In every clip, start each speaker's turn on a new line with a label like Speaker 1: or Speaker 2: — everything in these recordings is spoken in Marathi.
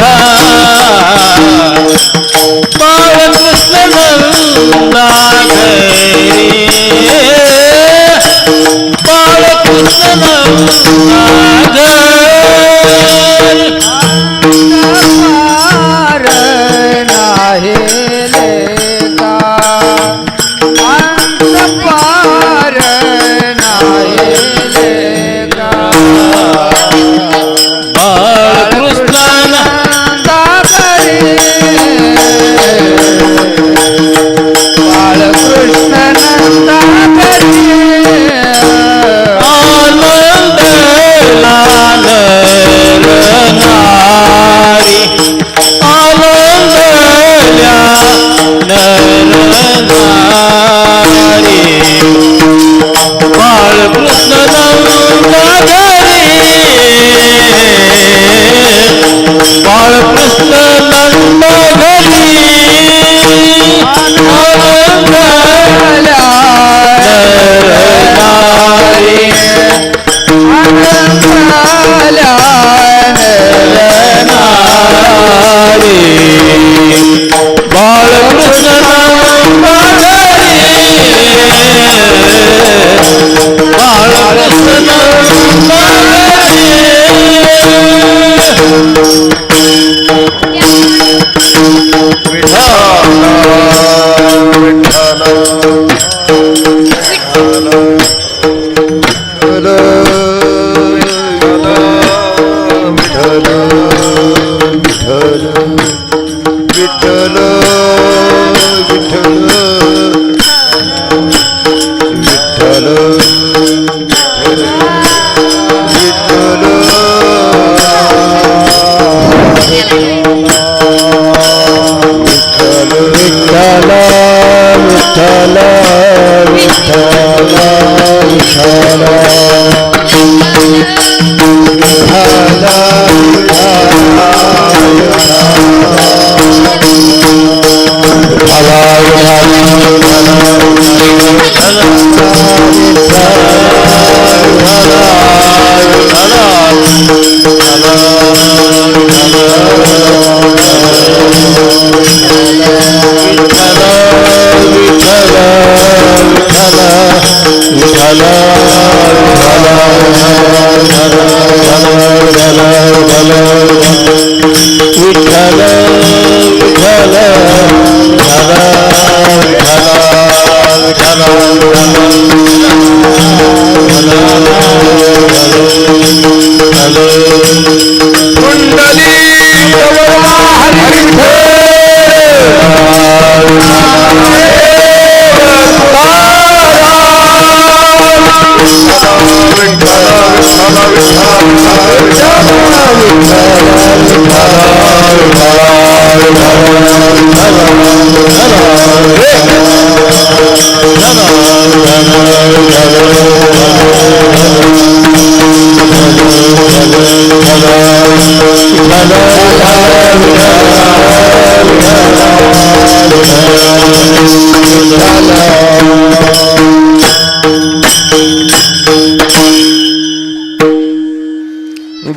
Speaker 1: কথা बाळकृष्ण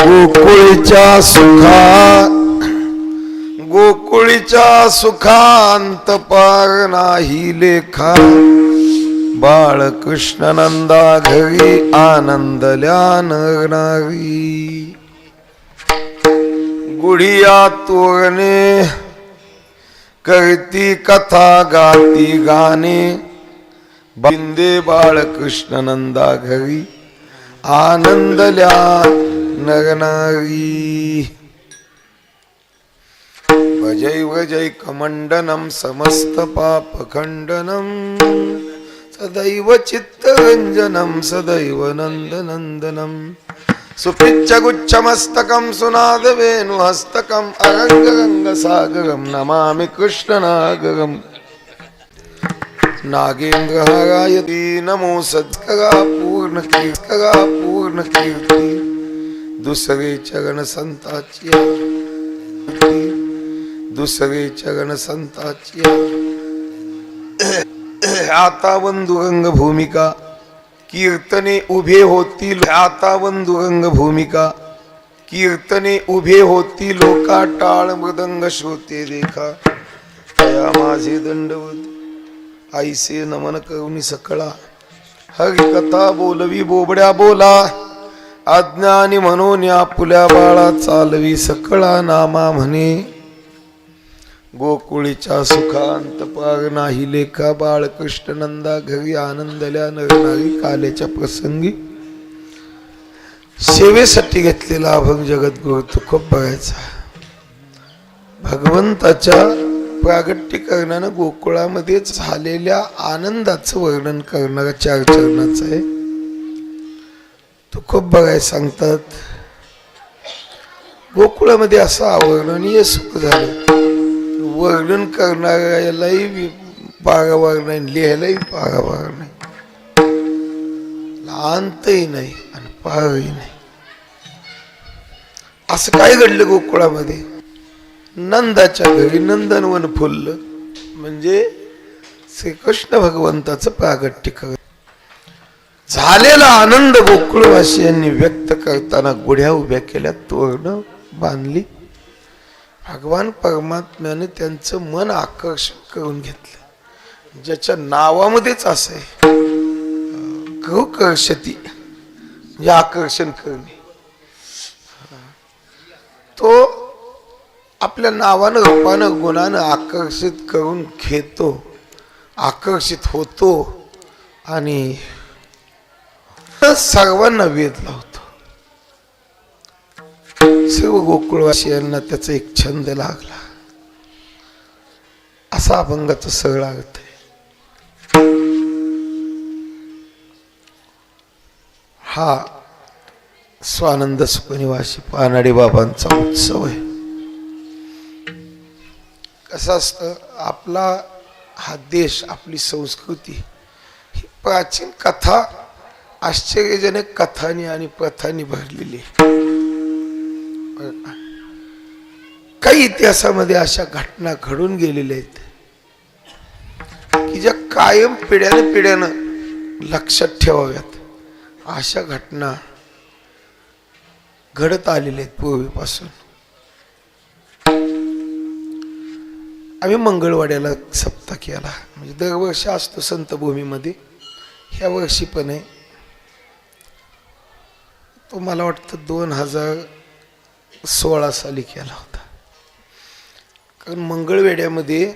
Speaker 2: गोकुळीच्या सुखा गोकुळीच्या सुखांत पार नाही लेखा. बाळकृष्ण नंदा घरी आनंदल्या नरनारी गुढिया तोरणे करती कथा गाती गाणे. बिंदे बाळकृष्ण नंदा घरी आनंदल्या नगनारी भजै भजै समस्त समस्तपापखण्डनम् सदैव चित्तरञ्जनं सदैव नन्दनन्दनं सुपिच्छगुच्छमस्तकं सुनादवेणुहस्तकम् अरङ्गरङ्गसागरं नमामि कृष्णनागरम्। नागेन्द्रहरायति नमो सत्कगा पूर्णकीर्तरा पूर्णकीर्ति दुसरे चरण संताची दुसरे चरण संताची आता बंधुरंग भूमिका कीर्तने उभे होतील. आता बंधुरंग भूमिका कीर्तने उभे होती लोका टाळ मृदंग श्रोते देखा या माझे दंडवत. आईसे नमन करुणी सकळा. हरी कथा बोलवी बोबड्या बोला. अज्ञानी म्हणून या पुल्या बाळा चालवी सकळा नामा म्हणे. गोकुळीच्या सुखांत पाग नाही लेखा बाळकृष्ण नंदा घरी आनंदल्या नरनारी कालेच्या प्रसंगी. सेवेसाठी घेतलेला अभंग जगद्गुरु तुकोब बघायचा. भगवंताच्या प्रागट्यकरणानं गोकुळामध्ये झालेल्या आनंदाचं वर्णन करणारा चार चरणाचं आहे. तुकोब बघाय सांगतात. गोकुळामध्ये असं आवर्णनीय सुख झालं. वर्णन करणाऱ्यालाही पारावार नाही लिहायलाही पारावार नाही. लहानतही नाही आणि पारही नाही. असं काय घडलं गोकुळामध्ये? नंदाच्या घरी नंदनवन फुललं. म्हणजे श्रीकृष्ण भगवंताचं प्रागट्य कर झालेला आनंद गोकुळवासियांनी व्यक्त करताना गुढ्या उभ्या केल्या तोरण बांधली. भगवान परमात्म्याने त्यांचं मन आकर्षण करून घेतलं. ज्याच्या नावामध्येच असं आहे. गृहकर्षती म्हणजे आकर्षण करणे तो आपल्या नावानं रूपानं गुणानं आकर्षित करून घेतो आकर्षित होतो आणि सर्वांना वेध लावतो. सर्व गोकुळवासियांना त्याचा एक छंद लागला. असा अभंगाचा सगळा अर्थ आहे हा स्वानंद सुखनिवासी पानाडे बाबांचा उत्सव आहे. कसं असतं आपला हा देश आपली संस्कृती ही प्राचीन कथा आश्चर्यजनक कथानी आणि प्रथांनी भरलेली. आहे काही इतिहासामध्ये अशा घटना घडून गेलेल्या आहेत. की ज्या कायम पिढ्यानं पिढ्यानं लक्षात ठेवाव्यात. अशा घटना घडत आलेल्या आहेत पूर्वीपासून. आम्ही मंगळवाड्याला सप्ताह केला. म्हणजे दरवर्षी असतो संतभूमीमध्ये. ह्या वर्षी पण आहे. तो मला वाटतं दोन हजार सोळा साली केला होता. कारण मंगळवेड्यामध्ये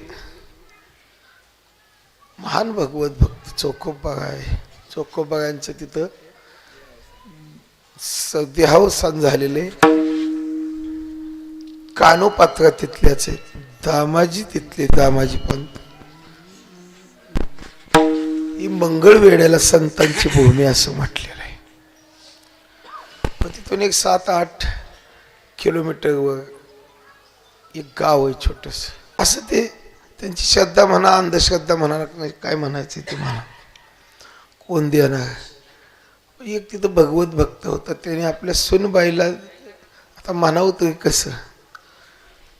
Speaker 2: महान भगवत भक्त चोकोबा आहे. चोकोबागांचं तिथं स- देहावसान झालेले कानोपात्रा तिथल्याच आहेत दामाजी तिथले दामाजी पंत. ही मंगळवेड्याला संतांची भूमी असं म्हटलेलं. पण तिथून एक सात आठ किलोमीटरवर एक गाव आहे छोटस. असं ते त्यांची श्रद्धा म्हणा अंधश्रद्धा म्हणा काय म्हणायचं ते म्हणा. कोण देणार? एक तिथं भगवत भक्त होता. त्याने आपल्या सुनबाईला आता म्हणावं तरी कसं?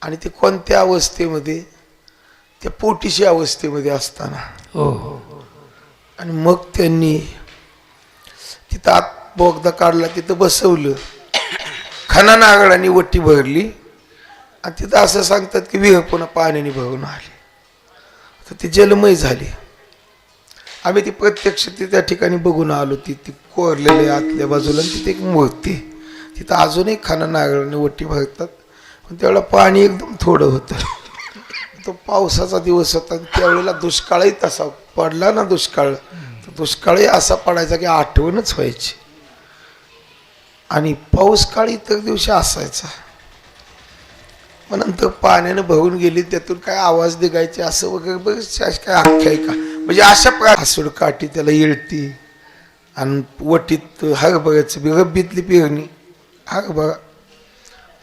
Speaker 2: आणि ते कोणत्या अवस्थेमध्ये? त्या पोटीशी अवस्थेमध्ये असताना.
Speaker 1: हो हो.
Speaker 2: आणि मग त्यांनी तिथं आत बोगदा काढला तिथं बसवलं. खना नागराने वट्टी भरली. आणि तिथं असं सांगतात की विह पुन्हा पाण्याने भरून आली. तर ती जलमय झाली. आम्ही ती प्रत्यक्ष ती त्या ठिकाणी बघून आलो. ती ती कोरलेली आतल्या बाजूला तिथे एक मूर्ती. तिथं अजूनही खाना नागराने वट्टी भरतात. पण त्यावेळेला पाणी एकदम थोडं होतं. तो पावसाचा दिवस होता. त्यावेळेला दुष्काळही तसा पडला ना दुष्काळ. तर दुष्काळही असा पडायचा की आठवणच व्हायची. आणि पाऊस काळ इतर दिवशी असायचा. मग नंतर पाण्यानं भरून गेली त्यातून काय आवाज निघायचे असं वगैरे बरेचसे अशी काय आख्यायिका. म्हणजे अशा प्रकार हसूड काठी त्याला येळती आणि वटीत हरभऱ्याचं बी रब्बीतली पेरणी हरभरा.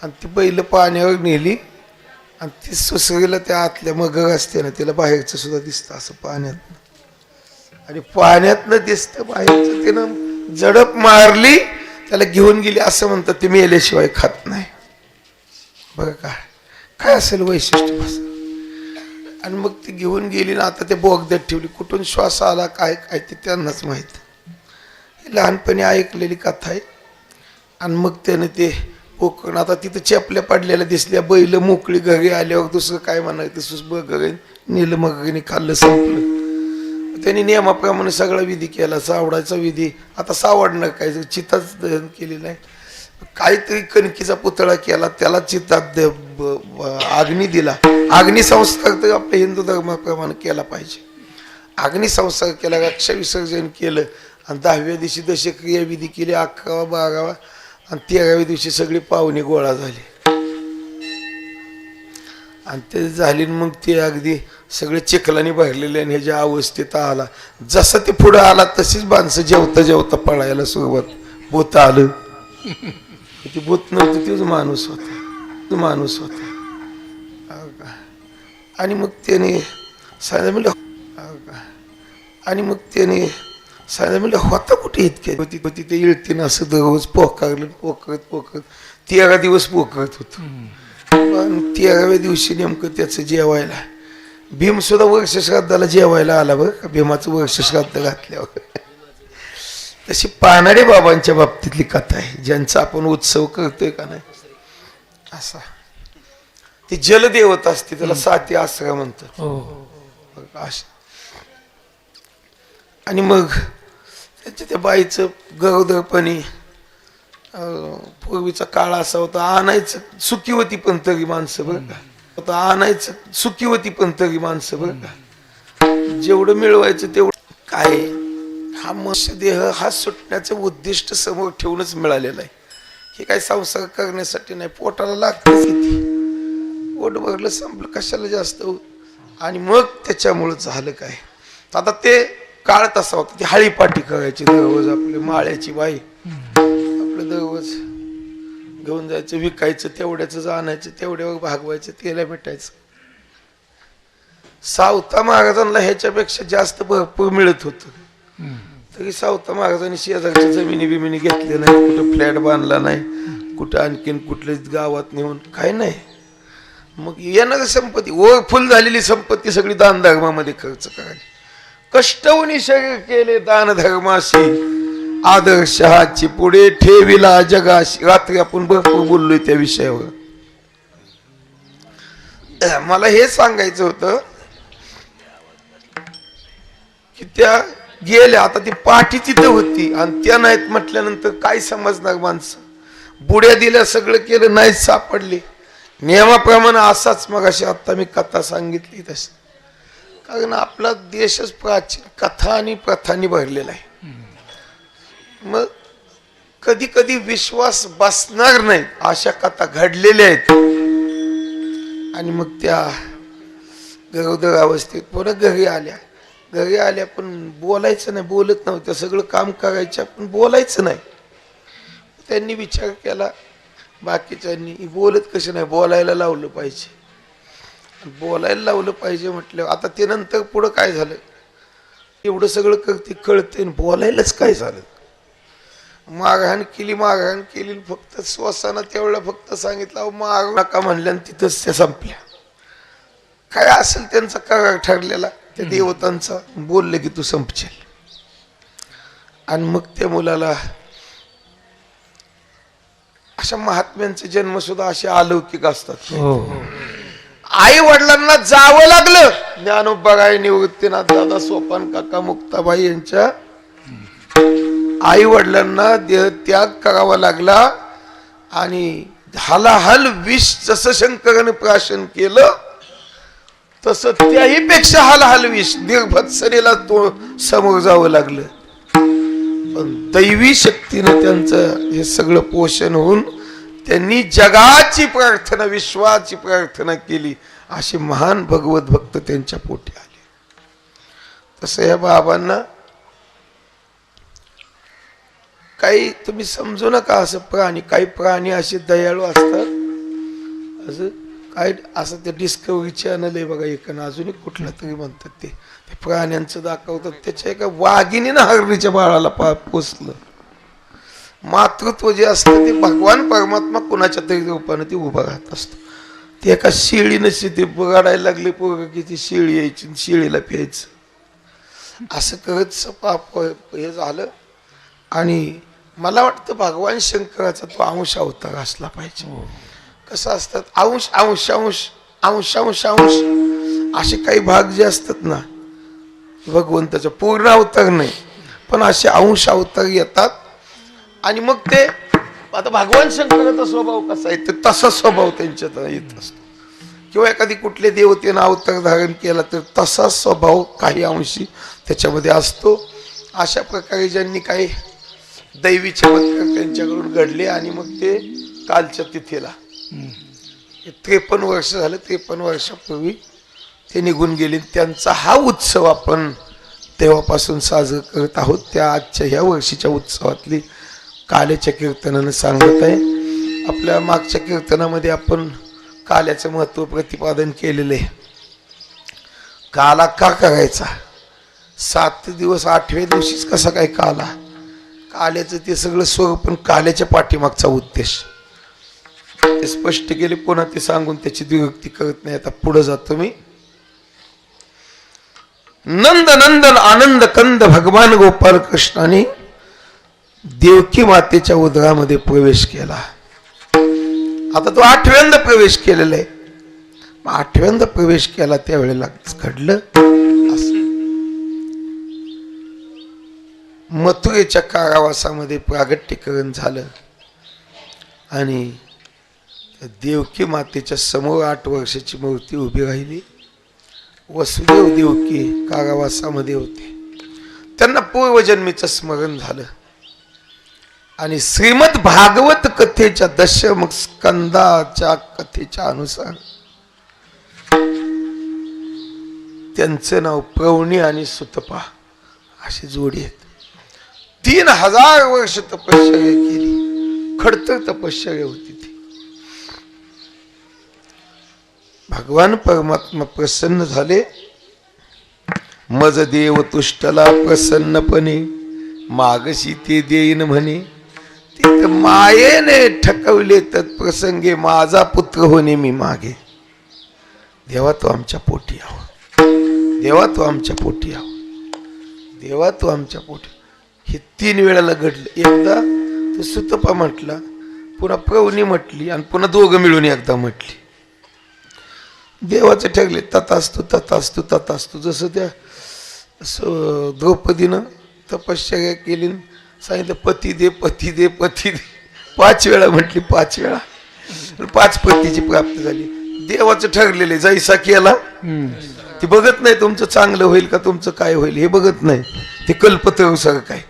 Speaker 2: आणि ती बैल पाण्यावर नेली आणि ती सुसरीला त्या आतल्या मगर असते ना तिला बाहेरचं सुद्धा दिसतं असं पाण्यातनं आणि पाण्यातनं दिसतं बाहेरचं तिनं जडप मारली त्याला घेऊन गेली असं म्हणतात ते मेल्याशिवाय खात नाही. बघा काय काय असेल वैशिष्ट्य आणि मग ती घेऊन गेली ना आता ते बोगद्यात ठेवली. कुठून श्वास आला काय काय ते त्यांनाच माहीत. ही लहानपणी ऐकलेली कथा आहे. आणि मग त्याने ते पोकण आता तिथं चेपल्या पडलेल्या दिसल्या. बैल मोकळी घरी आल्यावर दुसरं काय म्हणायचं? दुसरं बघ नेलं मग खाल्लं संपलं. त्यांनी नियमाप्रमाणे सगळा विधी केला. सावडाचा विधी. आता सावडणं काय? चिताच दहन केलेलं आहे. काहीतरी कणकीचा पुतळा केला. त्याला चितात द- ब- अग्नी दिला. अग्निसंस्कार तर आपल्या हिंदू धर्माप्रमाणे केला पाहिजे. अग्निसंस्कार केला रक्षा विसर्जन केलं आणि दहाव्या दिवशी दशक्रिया विधी केली अकरावा बारावा आणि तेराव्या दिवशी सगळी पाहुणे गोळा झाली. आणि ते झाली न मग ते अगदी सगळे चिखलाने भरलेले आणि ह्याच्या अवस्थेत आला जसं ते पुढं आला तशीच माणसं जेवता जेवता पळायला सुरुवात. भूत आलं. ते भूत नव्हतं तेच माणूस होता. तो माणूस होता. हो का? आणि मग त्याने सांगितलं म्हणलं हो का? आणि मग त्याने सांगितलं म्हणलं होता कुठे इतके? होती होती ते इळतीनं असं दररोज पोकारलं पोकरत ती तेरा दिवस पोकरत होतं. पण तेराव्या दिवशी नेमकं त्याचं जेवायला. भीम सुद्धा वर्ष श्राद्धाला जेवायला आला बरं का? भीमाचं वर्ष श्राद्ध घातल्यावर. तशी पानाडे बाबांच्या बाबतीतली कथा आहे. ज्यांचा आपण उत्सव करतोय का नाही? असा. ती जलदेवता असते त्याला साती आसरा म्हणतात. बघा, अशी. आणि मग त्याच्या त्या बाईचं गरोदरपणी पूर्वीचा काळ असा होता आणायचं सुखी होती पण तरी माणसं बरं का. होता आणायचं सुखी होती पण तरी माणसं बरं का. जेवढं मिळवायचं तेवढं काय? हा मनुष्य देह हा सुटण्याचं उद्दिष्ट समोर ठेवूनच मिळालेलं आहे. हे काय संसार करण्यासाठी नाही पोटाला लागतेच किती? पोट भरलं संपलं कशाला जास्त? आणि मग त्याच्यामुळं झालं काय? आता ते काळ तसा होता ती हळीपाटी करायची दररोज आपली माळ्याची बाई. आपलं घेऊन जायचं विकायचं तेवढ्याच आणायचं तेवढ्यावर भागवायचं त्याला भेटायचं. सावता महाराजांना ह्याच्यापेक्षा जास्त भरपूर मिळत होतं. तरी सावता महाराजांनी शेजारच्या जमिनी बिमिनी घेतल्या नाही कुठं फ्लॅट बांधला नाही कुठं आणखीन कुठल्याच गावात नेऊन काय नाही. मग येणारी संपत्ती ओळखुल झालेली संपत्ती सगळी दान धर्मामध्ये खर्च करायची. कष्टवणी शरीर केले दान आदर्शहाची पुढे ठेविला जगाशी. रात्री आपण भरपूर बोललोय त्या विषयावर. मला हे सांगायचं होतं की त्या गेल्या आता ती पाठी तिथं होती आणि त्या नाहीत म्हटल्यानंतर काय समजणार माणसं? बुड्या दिल्या सगळं केलं नाहीच सापडले. नियमाप्रमाणे असाच मग अशी आता मी कथा सांगितली तशी. कारण आपला देशच प्राचीन कथा आणि प्रथांनी भरलेला आहे. मग कधी कधी विश्वास बसणार नाही. अशा कथा घडलेल्या आहेत. आणि मग त्या गरोदर अवस्थेत पुन्हा घरी आल्या. घरी आल्या पण बोलायचं नाही बोलत नव्हत्या. सगळं काम करायच्या पण बोलायचं नाही. त्यांनी विचार केला बाकीच्यांनी बोलत कसे नाही? बोलायला लावलं पाहिजे. बोलायला लावलं पाहिजे म्हटलं आता ते नंतर पुढं काय झालं? एवढं सगळं करते कळते आणि बोलायलाच काय झालं? मारहाण केली मारहाण केली फक्त श्वासानं तेवढं फक्त सांगितलं अहो मारू नका म्हणल्या तिथंच त्या संपल्या. काय असेल त्यांचा करार ठरलेला त्या देवतांचा बोलले की तू संपशील. आणि मग त्या मुलाला अशा महात्म्यांचे जन्म सुद्धा असे अलौकिक असतात. आई वडिलांना जावं लागलं. ज्ञानोबा निवृत्तीनाथ दादा सोपान काका मुक्ताबाई यांच्या आई वडिलांना देह त्याग करावा लागला. आणि हलाहल विष जसं शंकराने प्राशन केलं तसं त्याही पेक्षा हलाहल विष निर्भत्सरेला तो समोर जावं लागलं. पण दैवी शक्तीनं त्यांचं हे सगळं पोषण होऊन त्यांनी जगाची प्रार्थना विश्वाची प्रार्थना केली. असे महान भगवत भक्त त्यांच्या पोटी आले. तसं या बाबांना काही तुम्ही समजू नका असं प्राणी काही प्राणी असे दयाळू असतात. असं काय असं ते डिस्कवरी चॅनल आहे बघा एक अजूनही कुठलं तरी म्हणतात ते. ते प्राण्यांचं दाखवतात. त्याच्या एका वाघिणीनं हरणीच्या बाळाला पा पोचलं मातृत्व जे असतं ते भगवान परमात्मा कुणाच्या तरी रूपानं ते उभं राहत असतं. ते एका शेळीनं ते बघाडायला लागले पोरं की ती शेळी यायची आणि शेळीला प्यायचं. असं करत पाप हे झालं. आणि मला वाटतं भगवान शंकराचा तो अंश अवतार असला पाहिजे. कसं असतात? अंश अंश अंश अंश अंश अंश. असे काही भाग जे असतात ना भगवंताचा पूर्ण अवतार नाही पण असे अंश अवतार येतात. आणि मग ते आता भगवान शंकराचा स्वभाव कसा आहे? तर तसा स्वभाव त्यांच्यात येत असतो. किंवा एखादी कुठले देवतेनं अवतार धारण केला तर तसा स्वभाव काही अंशी त्याच्यामध्ये असतो. अशा प्रकारे ज्यांनी काही दैवी चमत्कार त्यांच्याकडून घडले आणि मग ते कालच्या तिथीला. त्रेपन्न वर्ष झालं त्रेपन्न वर्षापूर्वी ते निघून गेले. त्यांचा हा उत्सव आपण तेव्हापासून साजरा करत आहोत. त्या आजच्या ह्या वर्षीच्या उत्सवातली काल्याच्या कीर्तनानं सांगत आहे. आपल्या मागच्या कीर्तनामध्ये आपण काल्याचं महत्त्व प्रतिपादन केलेलं आहे. काला का करायचा? सात दिवस आठव्या दिवशीच कसा काय काला? काल्याचं ते सगळं स्वरूप पण काल्याच्या पाठीमागचा उद्देश. ते स्पष्ट केले पुन्हा ते सांगून त्याची द्विभक्ती करत नाही. आता पुढे जातो मी. नंद नंदन आनंद कंद भगवान गोपाल कृष्णाने देवकी मातेच्या उदरामध्ये प्रवेश केला. आता तो आठव्यांदा प्रवेश केलेला आहे. आठव्यांदा प्रवेश केला त्यावेळेला घडलं असं. मथुरेच्या कारावासामध्ये प्रागट्यकरण झालं. आणि देवकी मातेच्या समोर आठ वर्षाची मूर्ती उभी राहिली. वसुदेव देवकी कारावासामध्ये होते. त्यांना पूर्वजन्मीचं स्मरण झालं. आणि श्रीमद भागवत कथेच्या दशम स्कंदाच्या कथेच्या अनुसार त्यांचं नाव प्रवणी आणि सुतपा अशी जोडी आहेत. तीन हजार वर्ष तपश्चर्या केली. खडतर तपश्चर्या होती ती. भगवान परमात्मा प्रसन्न झाले. मज देव तुष्टला प्रसन्नपणे मागशी ते देईन म्हणे. तिथं मायेने ठकवले तत्प्रसंगे माझा पुत्र होणे मी मागे. देवा तो आमच्या पोटी आहो. देवा तो आमच्या पोटी आहो. देवा तो आमच्या पोटी. हे तीन वेळाला घडलं. एकदा तो सुतपा म्हटला पुन्हा प्रवणी म्हटली आणि पुन्हा दोघं मिळून एकदा म्हटली. देवाचे ठरले तथास्तू तथास्तू तथास्तू जसं त्या द्रौपदीनं तपश्चर्या केली सांगितलं पती दे पती दे पती दे. पाच वेळा म्हटली पाच वेळा. पाच पतीची प्राप्ती झाली. देवाचं ठरलेले जैसा केला. ती बघत नाही तुमचं चांगलं होईल का तुमचं काय होईल हे बघत नाही. ते कल्पतरू काय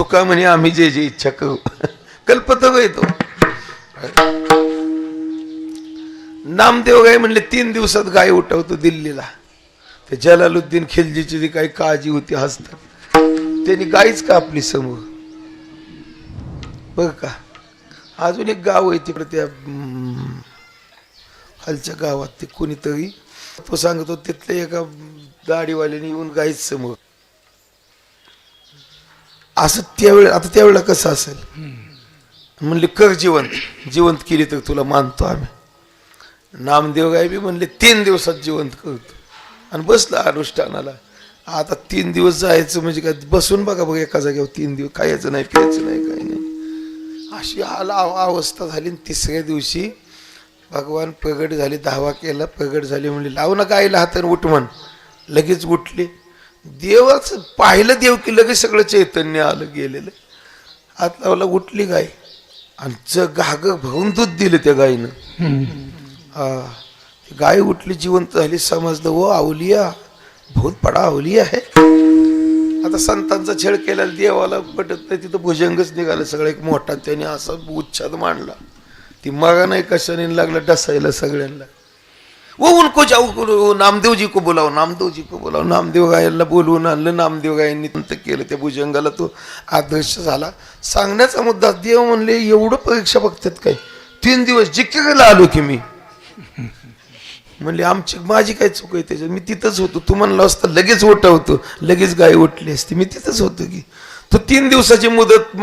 Speaker 2: तुका म्हणे आम्ही जे जे इच्छा करू. कल्पत येतो नामदेव गाय म्हणले तीन दिवसात गाय उठवतो दिल्लीला. ते जलालुद्दीन खिलजीची जी काही काळजी होती हसतात. त्यांनी गायच का आपली समूह बघ का अजून एक गाव आहे तिकडे त्या खालच्या गावात ते कोणीतरी तो सांगतो तिथल्या एका दाढीवाल्याने येऊन गायच समोर. असं त्यावेळे आता त्यावेळेला कसं असेल? म्हणले कर जिवंत. जिवंत केली तर तुला मानतो आम्ही. नामदेव गायबी म्हणले तीन दिवसात जिवंत करतो. आणि बसला अनुष्ठानाला. आता तीन दिवस जायचं म्हणजे काय? बसून बघा बघा एका जागेवर तीन दिवस खायचं नाही प्यायचं नाही काही नाही. अशी आला अवस्था झाली. आणि तिसऱ्या दिवशी भगवान प्रगट झाले धावा केला. प्रगट झाले म्हणले लाव ना गायला हाताने उठ म्हण. लगेच उठले. देवाच पाहिलं देव की लगेच सगळं चैतन्य आलं गेलेलं. हात लावला उठली गाय. आणि ज घाग भरून दूध दिलं त्या गायीनं हा. गाय उठली जिवंत झाली समजलं ओ आवलिया भूत पडा आवली आहे आता संतांचा छेड केला देवाला पटत नाही तिथं भुजंगच निघाला सगळं. एक मोठा त्याने असा उच्छाद मांडला. ती मगा नाही कशाने लागला डसायला सगळ्यांना. वो उनको जाऊ नामदेव जी को बोलाव नामदेव जी को बोलाव नामदेव गायला बोलवून आणलं नामदेव गायांनी तंत केलं त्या भुजंगाला तो आदर्श झाला. सांगण्याचा मुद्दा देव म्हणले एवढं परीक्षा बघतात काय? तीन दिवस जिक्केला आलो की मी. म्हणले आमची माझी काय चूक आहे त्याच्यात? मी तिथंच होतो. तू म्हणलं असतं लगेच उठवतो लगेच गाय ओटली असती. मी तिथंच होतो की. तो तीन दिवसाची मुदत